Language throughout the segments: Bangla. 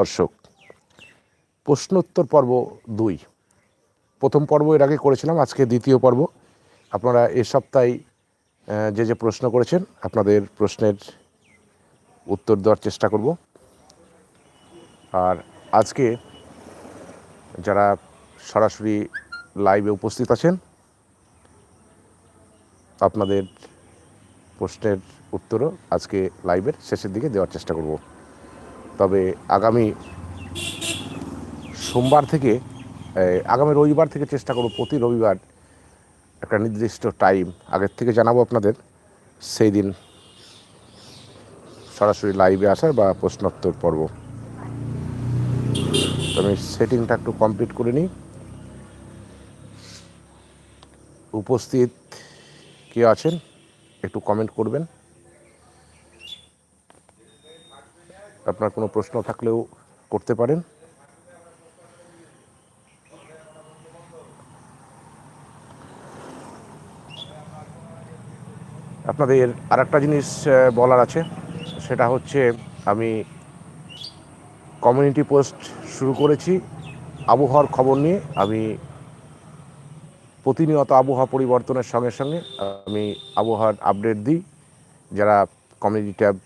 দর্শক, প্রশ্নোত্তর পর্ব দুই। প্রথম পর্ব এর আগে করেছিলাম, আজকে দ্বিতীয় পর্ব। আপনারা এ সপ্তাহে যে যে প্রশ্ন করেছেন, আপনাদের প্রশ্নের উত্তর দেওয়ার চেষ্টা করব। আর আজকে যারা সরাসরি লাইভে উপস্থিত আছেন, আপনাদের প্রশ্নের উত্তরও আজকে লাইভের শেষের দিকে দেওয়ার চেষ্টা করব। তবে আগামী সোমবার থেকে আগামী রবিবার থেকে চেষ্টা করব প্রতি রবিবার একটা নির্দিষ্ট টাইম, আগের থেকে জানাব আপনাদের, সেই দিন সরাসরি লাইভে আসার বা প্রশ্নোত্তর পর্ব। আমি সেটিংটা একটু কমপ্লিট করে নিই। উপস্থিত কে আছেন, একটু কমেন্ট করবেন। আপনার কোনো প্রশ্ন থাকলেও করতে পারেন। আপনাদের আর একটা জিনিস বলার আছে, সেটা হচ্ছে আমি কমিউনিটি পোস্ট শুরু করেছি। আবহাওয়ার খবর নিয়ে আমি প্রতিনিয়ত আবহাওয়া পরিবর্তনের সঙ্গে সঙ্গে আমি আবহাওয়ার আপডেট দিই। যারা কমিউনিটি ট্যাব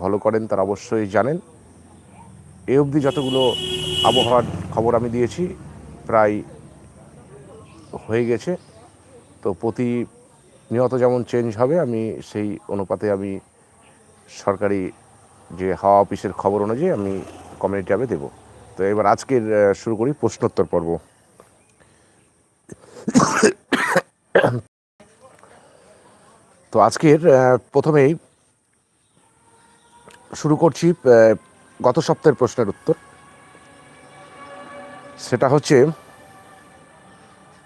ফলো করেন, তারা অবশ্যই জানেন। এ অবধি যতগুলো আবহাওয়ার খবর আমি দিয়েছি, প্রায় হয়ে গেছে। তো প্রতি নিয়ত যেমন চেঞ্জ হবে, আমি সেই অনুপাতে আমি সরকারি যে হাওয়া অফিসের খবর অনুযায়ী আমি কমিউনিটি ট্যাবে দেবো। তো এবার আজকের শুরু করি প্রশ্নোত্তর পর্ব। তো আজকের প্রথমেই শুরু করছি গত সপ্তাহের প্রশ্নের উত্তর। সেটা হচ্ছে,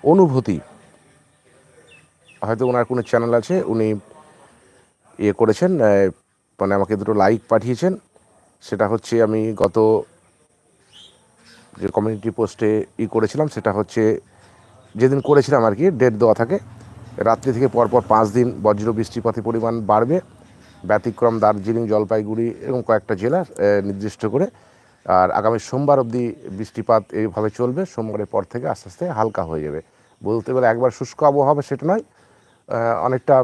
অনুভূতি। হয়তো ওনার কোনো চ্যানেল আছে, উনি ইয়ে করেছেন মানে আমাকে দুটো লাইক পাঠিয়েছেন। সেটা হচ্ছে, আমি গত যে কমিউনিটি পোস্টে ই করেছিলাম, সেটা হচ্ছে, যেদিন করেছিলাম আর কি, ডেট দেওয়া থাকে, রাত্রি থেকে পরপর পাঁচ দিন বজ্র বৃষ্টিপাতের পরিমাণ বাড়বে। ব্যতিক্রম দার্জিলিং, জলপাইগুড়ি এরকম কয়েকটা জেলা নির্দিষ্ট করে। আর আগামী সোমবার অবধি বৃষ্টিপাত এইভাবে চলবে। সোমবারের পর থেকে আস্তে আস্তে হালকা হয়ে যাবে। বলতে গেলে একবার শুষ্ক আবহাওয়া হবে সেটা নয় অনেকটা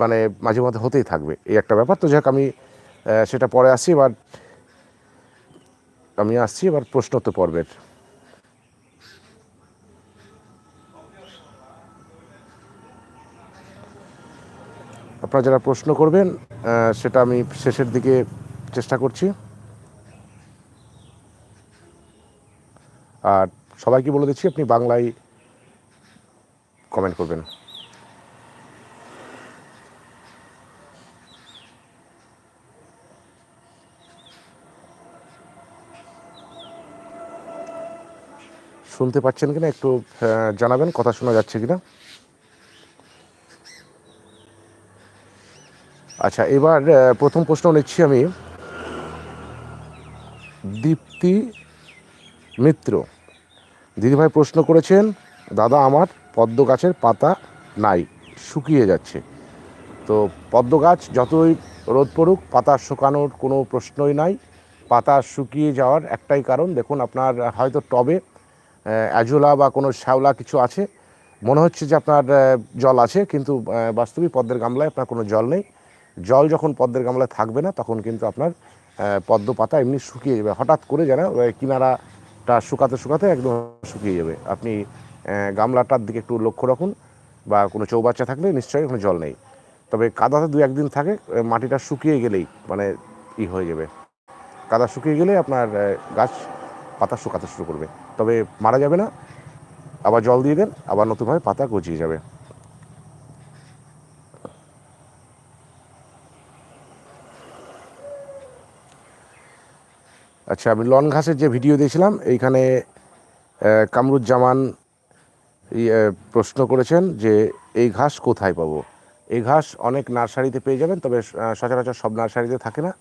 মানে মাঝে মধ্যে হতেই থাকবে। এই একটা ব্যাপার। তো যাক, আমি সেটা পরে আসছি এবার আমি আসছি এবার প্রশ্নোত্তর পর্বের। আপনারা যারা প্রশ্ন করবেন সেটা আমি শেষের দিকে চেষ্টা করছি। আর সবাইকে বলে দিচ্ছি, আপনি বাংলায় কমেন্ট করবেন। শুনতে পাচ্ছেন কিনা একটু জানাবেন, কথা শোনা যাচ্ছে কিনা। আচ্ছা এবার প্রথম প্রশ্ন নিচ্ছি আমি। দীপ্তি মিত্র। দিদিভাই প্রশ্ন করেছেন, দাদা আমার পদ্ম গাছের পাতা নাই, শুকিয়ে যাচ্ছে। তো পদ্ম গাছ যতই রোদ পড়ুক, পাতা শুকানোর কোনো প্রশ্নই নাই। পাতা শুকিয়ে যাওয়ার একটাই কারণ, দেখুন আপনার হয়তো টবে অ্যাজোলা বা কোনো শ্যাওলা কিছু আছে। মনে হচ্ছে যে আপনার জল আছে, কিন্তু বাস্তবিক পদ্মের গামলায় আপনার কোনো জল নেই। জল যখন পদ্মের গামলায় থাকবে না, তখন কিন্তু আপনার পদ্ম পাতা এমনি শুকিয়ে যাবে। হঠাৎ করে যেন কিনারাটা শুকাতে শুকাতে একদম শুকিয়ে যাবে। আপনি গামলাটার দিকে একটু লক্ষ্য রাখুন বা কোনো চৌবাচ্চা থাকলে নিশ্চয়ই ওখানে জল নেই। তবে কাদাতে দু একদিন থাকে মাটিটা শুকিয়ে গেলেই মানে ই হয়ে যাবে। কাদা শুকিয়ে গেলে আপনার গাছ পাতা শুকাতে শুরু করবে। তবে মারা যাবে না, আবার জল দিয়ে দেন, আবার নতুনভাবে পাতা গজিয়ে যাবে। আচ্ছা আমি লন ঘাসের যে ভিডিও দিয়েছিলাম, এইখানে কামরুজ্জামান প্রশ্ন করেছেন যে, এই ঘাস কোথায় পাবো? এই ঘাস অনেক নার্সারিতে পেয়ে যাবেন, তবে সচরাচর সব নার্সারিতে থাকে না।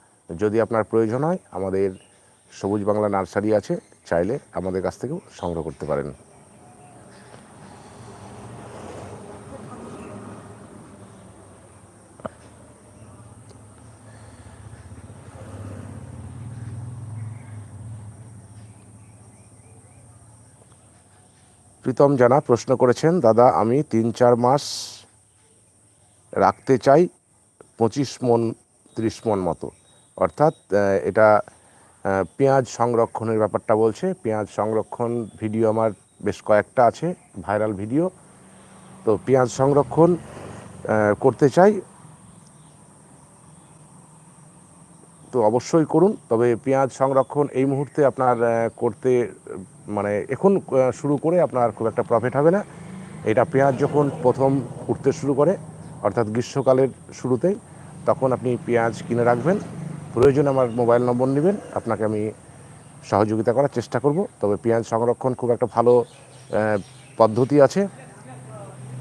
যদি আপনার প্রয়োজন হয়, আমাদের সবুজ বাংলা নার্সারি আছে, চাইলে আমাদের কাছ থেকেও সংগ্রহ করতে পারেন। প্রীতম জানা প্রশ্ন করেছেন, দাদা, আমি তিন চার মাস রাখতে চাই পঁচিশ মন, ত্রিশ মন মতো। অর্থাৎ এটা পেঁয়াজ সংরক্ষণের ব্যাপারটা বলছে। পেঁয়াজ সংরক্ষণ ভিডিও আমার বেশ কয়েকটা আছে, ভাইরাল ভিডিও। তো পেঁয়াজ সংরক্ষণ করতে চাই। তো অবশ্যই করুন, তবে পেঁয়াজ সংরক্ষণ এই মুহূর্তে আপনার করতে মানে এখন শুরু করে আপনার খুব একটা প্রফিট হবে না। এটা পেঁয়াজ যখন প্রথম উঠতে শুরু করে, অর্থাৎ গ্রীষ্মকালের শুরুতেই, তখন আপনি পেঁয়াজ কিনে রাখবেন। প্রয়োজন আমার মোবাইল নম্বর নেবেন, আপনাকে আমি সহযোগিতা করার চেষ্টা করব। তবে পেঁয়াজ সংরক্ষণ খুব একটা ভালো পদ্ধতি আছে।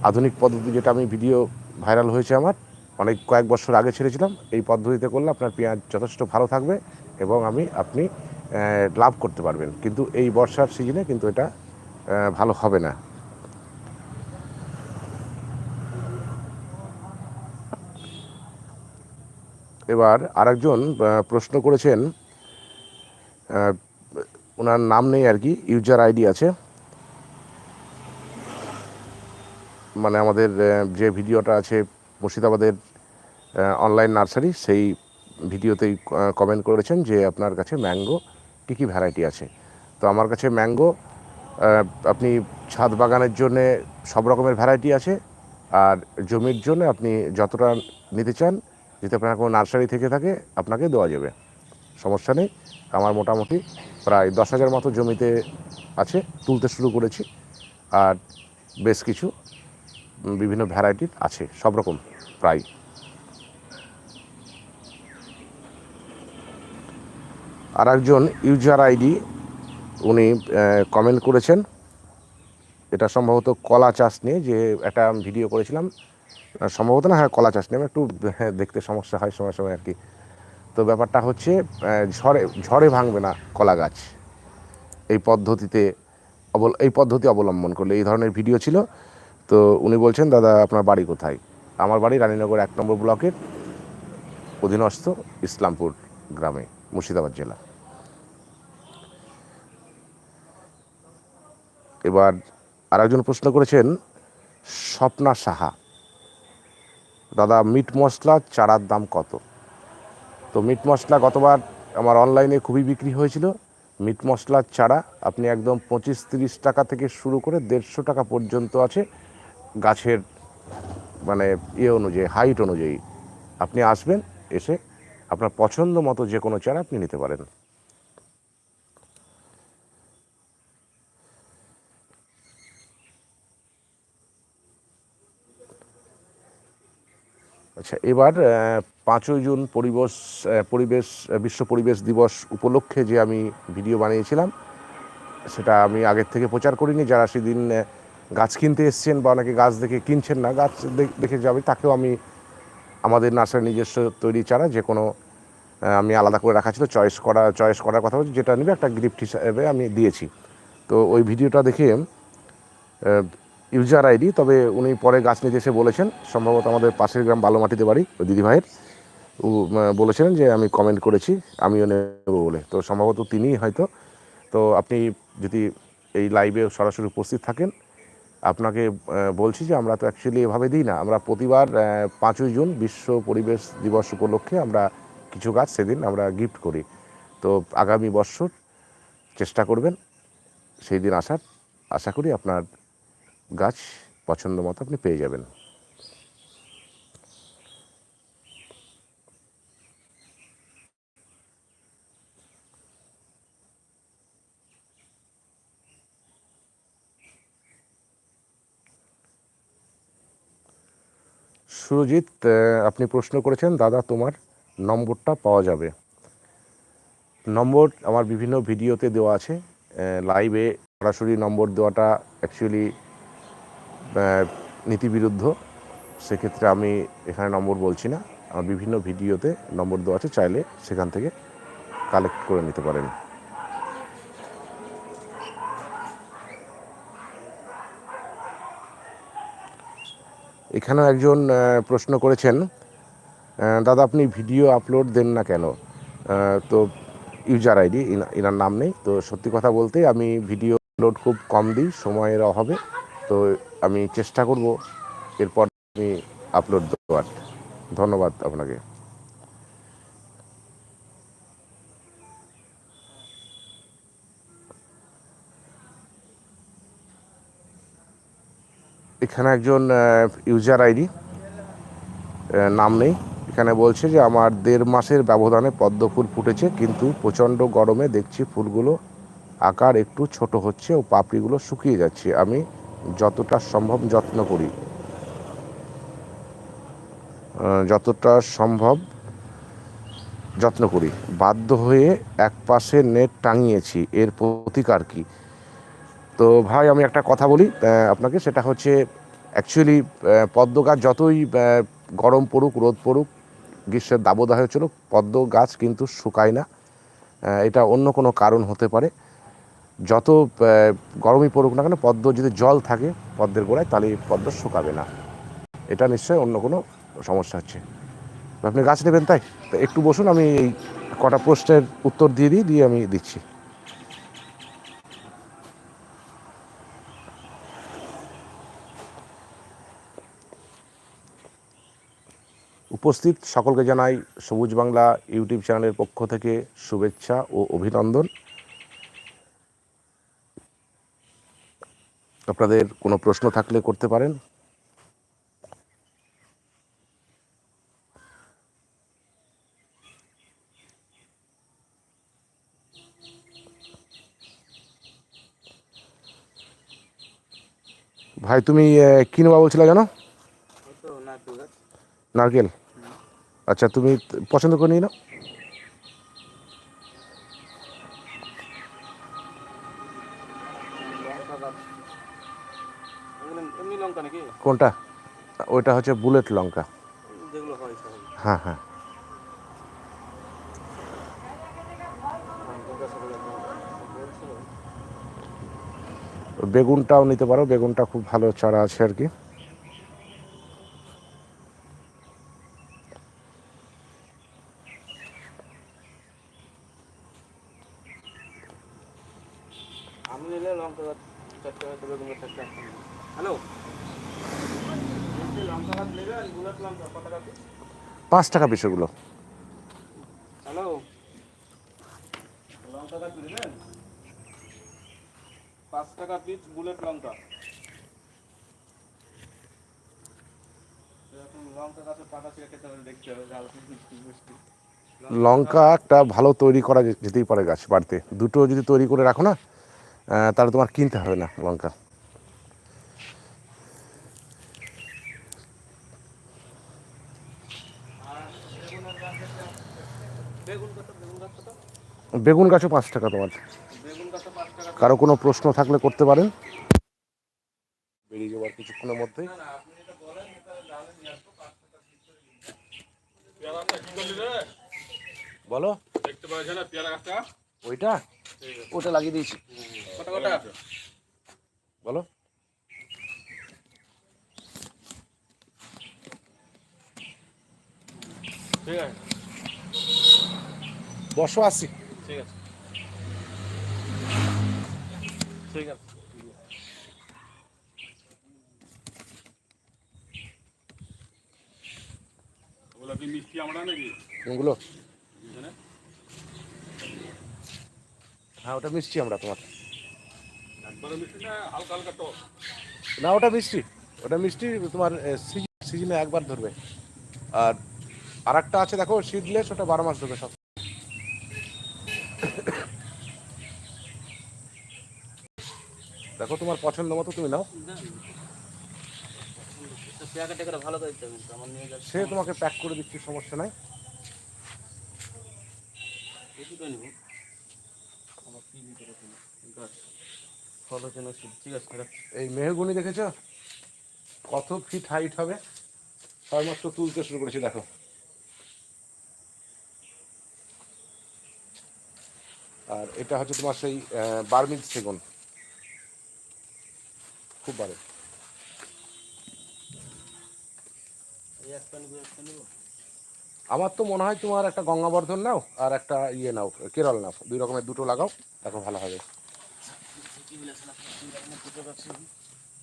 আধুনিক পদ্ধতি যেটা আমি ভিডিও ভাইরাল হয়েছে আমার, অনেক কয়েক বছর আগে ছেড়েছিলাম। এই পদ্ধতিতে করলে আপনার পেঁয়াজ যথেষ্ট ভালো থাকবে এবং আমি, আপনি লাভ করতে পারবেন। কিন্তু এই বর্ষার সিজনে কিন্তু এটা ভালো হবে না। এবার আরেকজন প্রশ্ন করেছেন ওনার নাম নেই আর কি, ইউজার আইডি আছে। মানে আমাদের যে ভিডিওটা আছে মুর্শিদাবাদের অনলাইন নার্সারি সেই ভিডিওতেই কমেন্ট করেছেন যে আপনার কাছে ম্যাঙ্গো কী কী ভ্যারাইটি আছে? তো আমার কাছে ম্যাঙ্গো আপনি ছাদ বাগানের জন্য সব রকমের ভ্যারাইটি আছে। আর জমির জন্য আপনি যতটা নিতে চান, যদি আপনার কোনো নার্সারি থেকে থাকে, আপনাকে দেওয়া যাবে। সমস্যা নেই। আমার মোটামুটি প্রায় দশ হাজার মতো জমিতে আছে, তুলতে শুরু করেছি। আর বেশ কিছু বিভিন্ন ভ্যারাইটির আছে, সব রকম, প্রায়। আর একজন ইউজার আইডি উনি কমেন্ট করেছেন। এটা সম্ভবত কলা চাষ নিয়ে যে একটা ভিডিও করেছিলাম। সম্ভবত না হ্যাঁ কলা চাষ নিয়ে একটু হ্যাঁ, দেখতে সমস্যা হয় সময় সময় আর কি তো ব্যাপারটা হচ্ছে ঝড়ে ঝড়ে ভাঙবে না কলা গাছ। এই পদ্ধতিতে অবল এই পদ্ধতি অবলম্বন করলে এই ধরনের ভিডিও ছিল। তো উনি বলছেন দাদা আপনার বাড়ি কোথায়? আমার বাড়ি রানীনগর এক নম্বর ব্লকের অধীনস্থ ইসলামপুর গ্রামে মুর্শিদাবাদ জেলা। এবার আরেকজন প্রশ্ন করেছেন, স্বপ্না সাহা। দাদা, মিট মশলা চারার দাম কত? তো মিট মশলা গতবার আমার অনলাইনে খুবই বিক্রি হয়েছিল। মিট মশলার চারা আপনি একদম পঁচিশ তিরিশ টাকা থেকে শুরু করে দেড়শো টাকা পর্যন্ত আছে। গাছের মানে ইয়ে অনুযায়ী, হাইট অনুযায়ী আপনি আসবেন, এসে আপনার পছন্দ মতো যে কোনো চারা আপনি নিতে পারেন। আচ্ছা এবার পাঁচই জুন পরিবেশ পরিবেশ বিশ্ব পরিবেশ দিবস উপলক্ষে যে আমি ভিডিও বানিয়েছিলাম, সেটা আমি আগের থেকে প্রচার করিনি। যারা সেদিন গাছ কিনতে এসছেন বা অনেকে গাছ দেখে কিনছেন না, গাছ দেখে যাবে, তাকেও আমি আমাদের নার্সারি নিজস্ব তৈরি চারা, যে কোনো আমি আলাদা করে রাখা ছিল, চয়েস করা, চয়েস করার কথা বলছি, যেটা নেবে একটা গিফট হিসাবে আমি দিয়েছি। তো ওই ভিডিওটা দেখে ইউজার আইডি, তবে উনি পরে গাছ নিতে এসে বলেছেন। সম্ভবত আমাদের পাশের গ্রাম বালুমাটিতে বাড়ি, ওই দিদিভাইয়ের। ও বলেছিলেন যে আমি কমেন্ট করেছি, আমিও নেব বলে। তো সম্ভবত তিনিই হয়তো। তো আপনি যদি এই লাইভে সরাসরি উপস্থিত থাকেন, আপনাকে বলছি যে আমরা তো অ্যাকচুয়ালি এভাবে দিই না। আমরা প্রতিবার পাঁচই জুন বিশ্ব পরিবেশ দিবস উপলক্ষে আমরা কিছু গাছ সেদিন আমরা গিফট করি। তো আগামী বছর চেষ্টা করবেন, সেই দিন আসার। আশা করি আপনার গাছ পছন্দ মতো আপনি পেয়ে যাবেন। সুরজিৎ আপনি প্রশ্ন করেছেন, দাদা, তোমার নম্বরটা পাওয়া যাবে। নম্বর আমার বিভিন্ন ভিডিওতে দেওয়া আছে। লাইভে সরাসরি নম্বর দেওয়াটা অ্যাকচুয়ালি নীতিবিরুদ্ধ, সেক্ষেত্রে আমি এখানে নম্বর বলছি না। আমার বিভিন্ন ভিডিওতে নম্বর দেওয়া আছে, চাইলে সেখান থেকে কালেক্ট করে নিতে পারেন। এখানেও একজন প্রশ্ন করেছেন দাদা, আপনি ভিডিও আপলোড দেন না কেন? তো ইউজার আইডি এনার নাম নেই। তো সত্যি কথা বলতে আমি ভিডিও আপলোড খুব কম দিই, সময়ের অভাবে। তো আমি চেষ্টা করব এরপর আমি আপলোড দেওয়ার। ধন্যবাদ আপনাকে। এখানে একজন ইউজার আইডি নাম নেই। এখানে বলছে যে, আমার দেড় মাসের ব্যবধানে পদ্ম ফুল ফুটেছে, কিন্তু প্রচণ্ড গরমে দেখছি ফুলগুলো, আকার একটু ছোট হচ্ছে ও পাপড়িগুলো শুকিয়ে যাচ্ছে। আমি যতটা সম্ভব যত্ন করি। যতটা সম্ভব যত্ন করি। বাধ্য হয়ে এক পাশে নেট টাঙিয়েছি, এর প্রতিকার কি? তো ভাই, আমি একটা কথা বলি আপনাকে, সেটা হচ্ছে অ্যাকচুয়ালি পদ্ম গাছ যতই গরম পড়ুক, রোদ পড়ুক, গ্রীষ্মের দাবদাহে চলুক, পদ্ম গাছ কিন্তু শুকায় না। এটা অন্য কোনো কারণ হতে পারে। যত গরমই পড়ুক না কেন, পদ্ম যদি জল থাকে পদ্মের গোড়ায়, তাহলে পদ্ম শুকাবে না। এটা নিশ্চয়ই অন্য কোনো সমস্যা হচ্ছে। আপনি গাছ নেবেন তাই? তো একটু বসুন, আমি এই কটা প্রশ্নের উত্তর দিয়ে দিই, দিয়ে আমি দিচ্ছি। উপস্থিত, সকলকে জানাই সবুজ বাংলা ইউটিউব চ্যানেলের পক্ষ থেকে শুভেচ্ছা ও অভিনন্দন। আপনাদের কোনো প্রশ্ন থাকলে করতে পারেন। ভাই তুমি কি নেওয়া বলছিলে জানো? নারকেল। আচ্ছা তুমি পছন্দ করে নিয়ে নাও লঙ্কা গাছ এগুলো এমনি লঙ্কা নাকি কোনটা? ওইটা হচ্ছে বুলেট লঙ্কা। হয় হ্যাঁ বেগুনটাও নিতে পারো বেগুনটা খুব ভালো চারা আছে আর কি। আমি নিলে লঙ্কা হ্যালো লঙ্কা গাছ নেবে আর বুলেট লঙ্কা কত টাকা piece? পাঁচ টাকা পিস ওগুলো হ্যালো? পাঁচ টাকা পিস বুলেট লঙ্কা। একটা ভালো তৈরি করা যেতেই পারে গাছ বাড়িতে। দুটো যদি তৈরি করে রাখো না তাহলে তোমার কিনতে হবে না লঙ্কা বেগুন কত বেগুন গাছ কত বেগুন গাছও পাঁচ টাকা তোমার। কারও কোনো প্রশ্ন থাকলে করতে পারেন। বেরিয়ে যাওয়ার কিছুক্ষণের রে বলো। ওইটা? ওটা লাগিয়ে দিয়েছি। বলো। ঠিক আছে বসো আসছি ঠিক আছে। ঠিক আছে। মিষ্টি আমরা নাকি? কোনগুলো হ্যাঁ ওটা মিষ্টি আমরা তোমার। না ওটা মিষ্টি। ওটা মিষ্টি তোমার সিজনে একবার ধরবে। আর আর একটা আছে দেখো সিডলেস ওটা বারো মাস ধরবে সব। দেখো তোমার পছন্দ মতো তুমি নাও। সে তোমাকে প্যাক করে দিচ্ছি, সমস্যা নাই। এই মেহগুনি দেখেছ? কত ফিট হাইট হবে। সবেমাত্র তুলতে শুরু করেছি, দেখো। আর এটা হচ্ছে তোমার সেই বার্মিজ সেগুন। খুব নিব আমার তো মনে হয় তোমার একটা গঙ্গাবর্ধন নাও আর একটা ইয়ে নাও, কেরল নাও। দুই রকমের দুটো লাগাও দেখো ভালো হবে।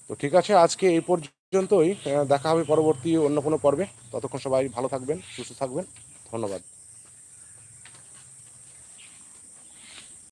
তো ঠিক আছে, আজকে এই পর্যন্তই। দেখা হবে পরবর্তী অন্য কোনো পর্বে। ততক্ষণ সবাই ভালো থাকবেন, সুস্থ থাকবেন। ধন্যবাদ।